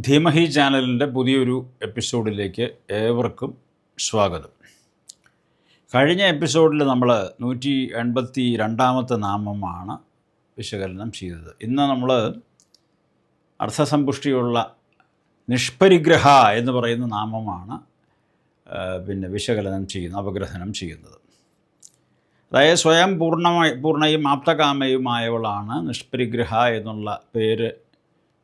ധീമഹി ചാനലിന്റെ പുതിയൊരു എപ്പിസോഡിലേക്ക് ഏവർക്കും സ്വാഗതം. കഴിഞ്ഞ എപ്പിസോഡിൽ നമ്മൾ നൂറ്റി എൺപത്തി രണ്ടാമത്തെ നാമമാണ് വിശകലനം ചെയ്തത്. ഇന്ന് നമ്മൾ അർത്ഥസമ്പുഷ്ടിയുള്ള നിഷ്പരിഗ്രഹ എന്ന് പറയുന്ന നാമമാണ് പിന്നെ വിശകലനം ചെയ്യുന്നത് അപഗ്രഥനം ചെയ്യുന്നത്. അതായത് സ്വയം പൂർണമായി പൂർണയും ആപ്തകാമയുമായവളാണ് നിഷ്പരിഗ്രഹ എന്നുള്ള പേര്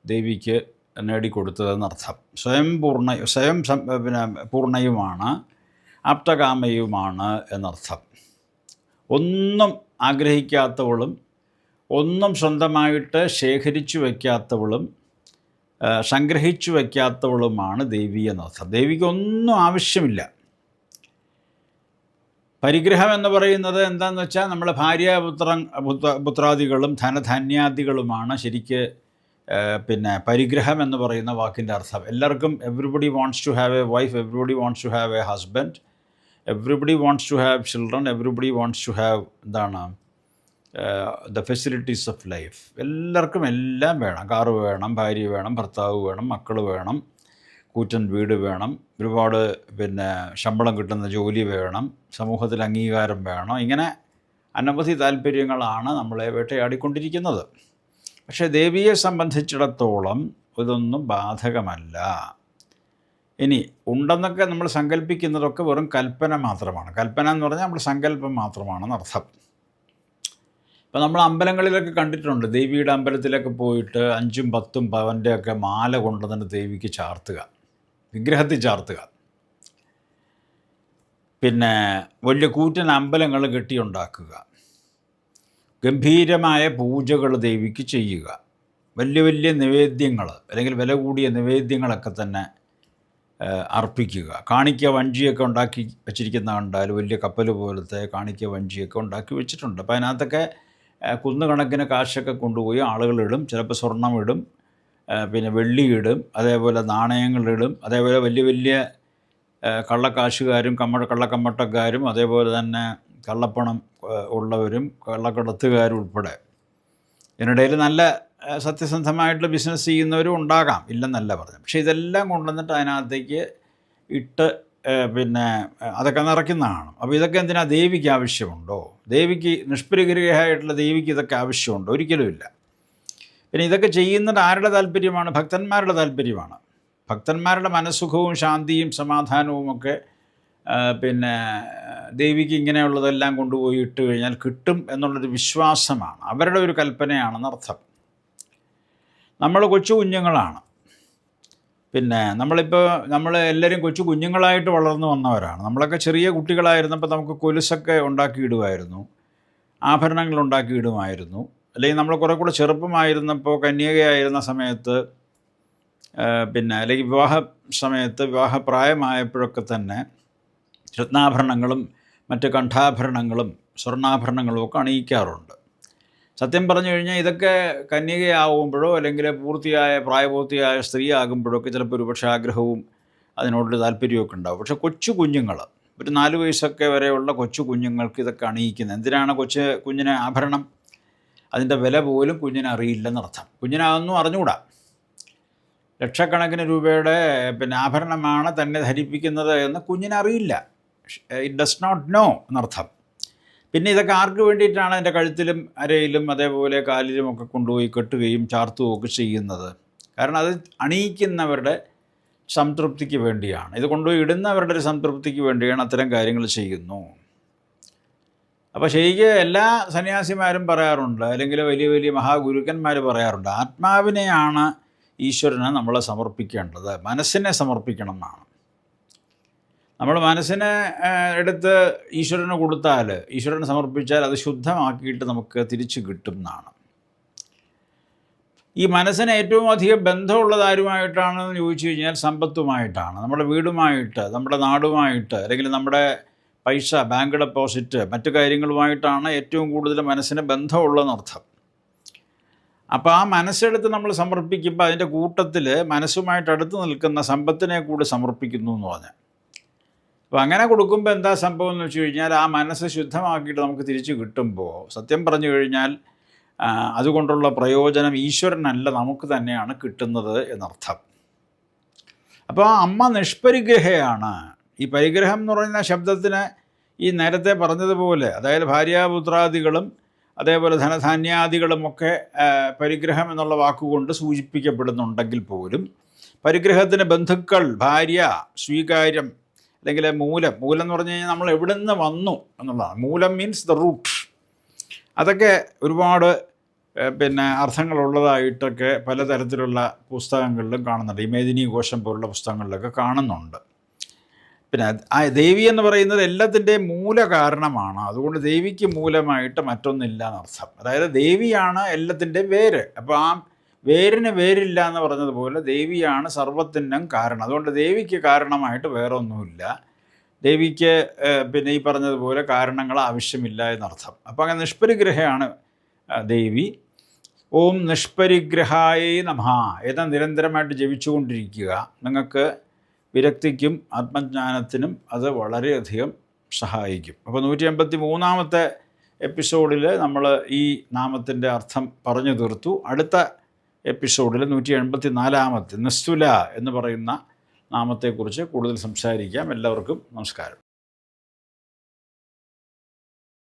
ദേവിക്ക് നേടിക്കൊടുത്തതെന്നർത്ഥം സ്വയം പൂർണ സ്വയം പിന്നെ പൂർണയുമാണ് ആപ്തകാമയുമാണ് എന്നർത്ഥം. ഒന്നും ആഗ്രഹിക്കാത്തവളും ഒന്നും സ്വന്തമായിട്ട് ശേഖരിച്ചു വയ്ക്കാത്തവളും സംഗ്രഹിച്ചു വയ്ക്കാത്തവളുമാണ് ദേവി എന്നർത്ഥം. ദേവിക്ക് ഒന്നും ആവശ്യമില്ല. പരിഗ്രഹം എന്ന് പറയുന്നത് എന്താണെന്ന് വെച്ചാൽ നമ്മൾ ഭാര്യ പുത്ര പുത്രാദികളും ധനധാന്യാദികളുമാണ് ശരിക്ക് പിന്നെ പരിഗ്രഹം എന്ന് പറയുന്ന വാക്കിന്റെ അർത്ഥം. എല്ലാവർക്കും everybody wants to have a wife everybody wants to have a husband everybody wants to have children everybody wants to have എന്താണ് ദ ഫെസിലിറ്റീസ് ഓഫ് ലൈഫ് എല്ലാവർക്കും എല്ലാം വേണം. കാറ് വേണം ഭാര്യ വേണം ഭർത്താവ് വേണം മക്കൾ വേണം കൂറ്റൻ വീട് വേണം ഒരുപാട് പിന്നെ ശമ്പളം കിട്ടുന്ന ജോലി വേണം സമൂഹത്തിൽ അംഗീകാരം വേണം. ഇങ്ങനെ അനവധി താല്പര്യങ്ങളാണ് നമ്മളെ വേട്ടയാടിക്കൊണ്ടിരിക്കുന്നത്. പക്ഷേ ദേവിയെ സംബന്ധിച്ചിടത്തോളം ഇതൊന്നും ബാധകമല്ല. ഇനി ഉണ്ടെന്നൊക്കെ നമ്മൾ സങ്കല്പിക്കുന്നതൊക്കെ വെറും കൽപ്പന മാത്രമാണ്. കൽപ്പന എന്ന് പറഞ്ഞാൽ നമ്മൾ സങ്കല്പം മാത്രമാണെന്ന് അർത്ഥം. ഇപ്പം നമ്മൾ അമ്പലങ്ങളിലൊക്കെ കണ്ടിട്ടുണ്ട്. ദേവിയുടെ അമ്പലത്തിലൊക്കെ പോയിട്ട് അഞ്ചും പത്തും പവന്റെ ഒക്കെ മാല കൊണ്ടുവന്നിട്ട് ദേവിക്ക് ചാർത്തുക. വിഗ്രഹത്തിൽ ചാർത്തുക. പിന്നെ വലിയ കൂറ്റൻ അമ്പലങ്ങൾ കെട്ടിയുണ്ടാക്കുക. ഗംഭീരമായ പൂജകൾ ദേവിക്ക് ചെയ്യുക. വലിയ വലിയ നിവേദ്യങ്ങൾ അല്ലെങ്കിൽ വില കൂടിയ നിവേദ്യങ്ങളൊക്കെ തന്നെ അർപ്പിക്കുക. കാണിക്ക വഞ്ചിയൊക്കെ ഉണ്ടാക്കി വെച്ചിരിക്കുന്ന കണ്ടാൽ വലിയ കപ്പൽ പോലത്തെ കാണിക്ക വഞ്ചിയൊക്കെ ഉണ്ടാക്കി വെച്ചിട്ടുണ്ട്. അപ്പോൾ അതിനകത്തൊക്കെ കുന്നുകണക്കിന് കാശൊക്കെ കൊണ്ടുപോയി ആളുകളിടും ചിലപ്പോൾ സ്വർണം ഇടും പിന്നെ വെള്ളിയിടും അതേപോലെ നാണയങ്ങളിടും അതേപോലെ വലിയ വലിയ കള്ളക്കാശുകാരും കമ്മ കള്ളക്കമ്മട്ടക്കാരും അതേപോലെ തന്നെ കള്ളപ്പണം ഉള്ളവരും കള്ളക്കടത്തുകാരും ഉൾപ്പെടെ. ഇതിനിടയിൽ നല്ല സത്യസന്ധമായിട്ടുള്ള ബിസിനസ് ചെയ്യുന്നവരും ഉണ്ടാകാം ഇല്ലെന്നല്ല പറഞ്ഞു പക്ഷേ ഇതെല്ലാം കൊണ്ടുവന്നിട്ട് അതിനകത്തേക്ക് ഇട്ട് പിന്നെ അതൊക്കെ നിറയ്ക്കുന്നതാണ്. അപ്പോൾ ഇതൊക്കെ എന്തിനാ? ദേവിക്ക് ആവശ്യമുണ്ടോ? ദേവിക്ക് നിഷ്പരിഗ്രഹമായിട്ടുള്ള ദേവിക്ക് ഇതൊക്കെ ആവശ്യമുണ്ടോ? ഒരിക്കലുമില്ല പിന്നെ ഇതൊക്കെ ചെയ്യുന്നത് ആരുടെ താല്പര്യമാണ്? ഭക്തന്മാരുടെ താല്പര്യമാണ്. ഭക്തന്മാരുടെ മനസ്സുഖവും ശാന്തിയും സമാധാനവും ഒക്കെ പിന്നെ ദേവിക്ക് ഇങ്ങനെയുള്ളതെല്ലാം കൊണ്ടുപോയി ഇട്ട് കഴിഞ്ഞാൽ കിട്ടും എന്നുള്ളൊരു വിശ്വാസമാണ്. അവരുടെ ഒരു കൽപ്പനയാണെന്നർത്ഥം നമ്മൾ കൊച്ചു കുഞ്ഞുങ്ങളാണ്. പിന്നെ നമ്മളിപ്പോൾ നമ്മൾ എല്ലാവരും കൊച്ചു കുഞ്ഞുങ്ങളായിട്ട് വളർന്നു വന്നവരാണ്. നമ്മളൊക്കെ ചെറിയ കുട്ടികളായിരുന്നപ്പോൾ നമുക്ക് കൊലുസൊക്കെ ഉണ്ടാക്കിയിടുമായിരുന്നു. ആഭരണങ്ങൾ ഉണ്ടാക്കിയിടുമായിരുന്നു. അല്ലെങ്കിൽ നമ്മൾ കുറേ കൂടെ ചെറുപ്പമായിരുന്നപ്പോൾ കന്യകയായിരുന്ന സമയത്ത് പിന്നെ അല്ലെങ്കിൽ വിവാഹ സമയത്ത് വിവാഹപ്രായമായപ്പോഴൊക്കെ തന്നെ രത്നാഭരണങ്ങളും മറ്റ് കണ്ഠാഭരണങ്ങളും സ്വർണാഭരണങ്ങളും ഒക്കെ അണിയിക്കാറുണ്ട്. സത്യം പറഞ്ഞു കഴിഞ്ഞാൽ ഇതൊക്കെ കന്യകയാവുമ്പോഴോ അല്ലെങ്കിൽ പൂർത്തിയായ പ്രായപൂർത്തിയായ സ്ത്രീ ആകുമ്പോഴൊക്കെ ചിലപ്പോൾ ഒരുപക്ഷെ ആഗ്രഹവും അതിനോടൊരു താല്പര്യമൊക്കെ ഉണ്ടാവും. പക്ഷേ കൊച്ചു കുഞ്ഞുങ്ങൾ ഒരു നാല് വയസ്സൊക്കെ വരെയുള്ള കൊച്ചു കുഞ്ഞുങ്ങൾക്ക് ഇതൊക്കെ അണിയിക്കുന്നത് എന്തിനാണ് കൊച്ചു കുഞ്ഞിന് ആഭരണം? അതിന്റെ വില പോലും കുഞ്ഞിനെ അറിയില്ലെന്നർത്ഥം കുഞ്ഞിനതൊന്നും അറിഞ്ഞുകൂടാ. ലക്ഷക്കണക്കിന് രൂപയുടെ പിന്നെ ആഭരണമാണ് തന്നെ ധരിപ്പിക്കുന്നത് എന്ന് കുഞ്ഞിനറിയില്ല ഇറ്റ് ഡസ് നോട്ട് നോ എന്നർത്ഥം. പിന്നെ ഇതൊക്കെ ആർക്ക് വേണ്ടിയിട്ടാണ് അതിന്റെ കഴുത്തിലും അരയിലും അതേപോലെ കാലിലും ഒക്കെ കൊണ്ടുപോയി കെട്ടുകയും ചാർത്തുകയും ഒക്കെ ചെയ്യുന്നത്? കാരണം അത് അണിയിക്കുന്നവരുടെ സംതൃപ്തിക്ക് വേണ്ടിയാണ്. ഇത് കൊണ്ടുപോയി ഇടുന്നവരുടെ ഒരു സംതൃപ്തിക്ക് വേണ്ടിയാണ് അത്തരം കാര്യങ്ങൾ ചെയ്യുന്നു. അപ്പോൾ ശരിക്ക് എല്ലാ സന്യാസിമാരും പറയാറുണ്ട് അല്ലെങ്കിൽ വലിയ വലിയ മഹാഗുരുക്കന്മാർ പറയാറുണ്ട് ആത്മാവിനെയാണ് ഈശ്വരനെ നമ്മൾ സമർപ്പിക്കേണ്ടത് മനസ്സിനെ സമർപ്പിക്കണം എന്നാണ്. നമ്മൾ മനസ്സിനെ എടുത്ത് ഈശ്വരന് കൊടുത്താൽ ഈശ്വരന് സമർപ്പിച്ചാൽ അത് ശുദ്ധമാക്കിയിട്ട് നമുക്ക് തിരിച്ചു കിട്ടും എന്നാണ്. ഈ മനസ്സിന് ഏറ്റവും അധികം ബന്ധമുള്ളത് ആരുമായിട്ടാണെന്ന് ചോദിച്ചു കഴിഞ്ഞാൽ സമ്പത്തുമായിട്ടാണ്. നമ്മുടെ വീടുമായിട്ട് നമ്മുടെ നാടുമായിട്ട് അല്ലെങ്കിൽ നമ്മുടെ പൈസ ബാങ്ക് ഡെപ്പോസിറ്റ് മറ്റു കാര്യങ്ങളുമായിട്ടാണ് ഏറ്റവും കൂടുതൽ മനസ്സിന് ബന്ധമുള്ളതെന്നർത്ഥം അപ്പോൾ ആ മനസ്സെടുത്ത് നമ്മൾ സമർപ്പിക്കുമ്പോൾ അതിന്റെ കൂട്ടത്തിൽ മനസ്സുമായിട്ട് അടുത്ത് നിൽക്കുന്ന സമ്പത്തിനെ കൂടി സമർപ്പിക്കുന്നു എന്ന് പറഞ്ഞാൽ അപ്പോൾ അങ്ങനെ കൊടുക്കുമ്പോൾ എന്താ സംഭവം എന്ന് വെച്ച് കഴിഞ്ഞാൽ ആ മനസ്സ് ശുദ്ധമാക്കിയിട്ട് നമുക്ക് തിരിച്ചു കിട്ടുമ്പോൾ സത്യം പറഞ്ഞു കഴിഞ്ഞാൽ അതുകൊണ്ടുള്ള പ്രയോജനം ഈശ്വരനല്ല നമുക്ക് തന്നെയാണ് കിട്ടുന്നത് എന്നർത്ഥം. അപ്പോൾ അമ്മ നിഷ്പരിഗ്രഹയാണ്. ഈ പരിഗ്രഹം എന്ന് പറയുന്ന ശബ്ദത്തിന് ഈ നേരത്തെ പറഞ്ഞതുപോലെ അതായത് ഭാര്യാപുത്രാദികളും അതേപോലെ ധനധാന്യാദികളുമൊക്കെ പരിഗ്രഹം എന്നുള്ള വാക്കുകൊണ്ട് സൂചിപ്പിക്കപ്പെടുന്നുണ്ടെങ്കിൽ പോലും പരിഗ്രഹത്തിന് ബന്ധുക്കൾ ഭാര്യ സ്വീകാര്യം അല്ലെങ്കിൽ മൂലം മൂലം എന്ന് പറഞ്ഞു കഴിഞ്ഞാൽ നമ്മൾ എവിടെ നിന്ന് വന്നു എന്നുള്ളതാണ്. മൂലം മീൻസ് ദ റൂട്ട് അതൊക്കെ ഒരുപാട് പിന്നെ അർത്ഥങ്ങളുള്ളതായിട്ടൊക്കെ പലതരത്തിലുള്ള പുസ്തകങ്ങളിലും കാണുന്നുണ്ട്. ഇമേദിനി ഘോഷം പോലുള്ള പുസ്തകങ്ങളിലൊക്കെ കാണുന്നുണ്ട്. പിന്നെ ആ ദേവി എന്ന് പറയുന്നത് എല്ലാത്തിന്റെയും മൂല കാരണമാണ്. അതുകൊണ്ട് ദേവിക്ക് മൂലമായിട്ട് മറ്റൊന്നില്ല എന്നർത്ഥം. അതായത് ദേവിയാണ് എല്ലാത്തിന്റെയും വേര്. അപ്പോൾ ആ വേരിന് വേരില്ല എന്ന് പറഞ്ഞതുപോലെ ദേവിയാണ് സർവത്തിനും കാരണം. അതുകൊണ്ട് ദേവിക്ക് കാരണമായിട്ട് വേറെ ഒന്നുമില്ല ദേവിക്ക് പിന്നെ ഈ പറഞ്ഞതുപോലെ കാരണങ്ങൾ ആവശ്യമില്ല എന്നർത്ഥം. അപ്പോൾ അങ്ങനെ നിഷ്പരിഗ്രഹയാണ് ദേവി. ഓം നിഷ്പരിഗ്രഹായേ നമ. ഏതാ നിരന്തരമായിട്ട് ജപിച്ചുകൊണ്ടിരിക്കുക. നിങ്ങൾക്ക് വിരക്തിക്കും ആത്മജ്ഞാനത്തിനും അത് വളരെയധികം സഹായിക്കും. അപ്പോൾ നൂറ്റി എൺപത്തി മൂന്നാമത്തെ എപ്പിസോഡിൽ നമ്മൾ ഈ നാമത്തിന്റെ അർത്ഥം പറഞ്ഞു തീർത്തു. അടുത്ത എപ്പിസോഡിൽ നൂറ്റി എൺപത്തി നാലാമത്തെ നസ്തുല എന്ന് പറയുന്ന നാമത്തെക്കുറിച്ച് കൂടുതൽ സംസാരിക്കാം. എല്ലാവർക്കും നമസ്കാരം.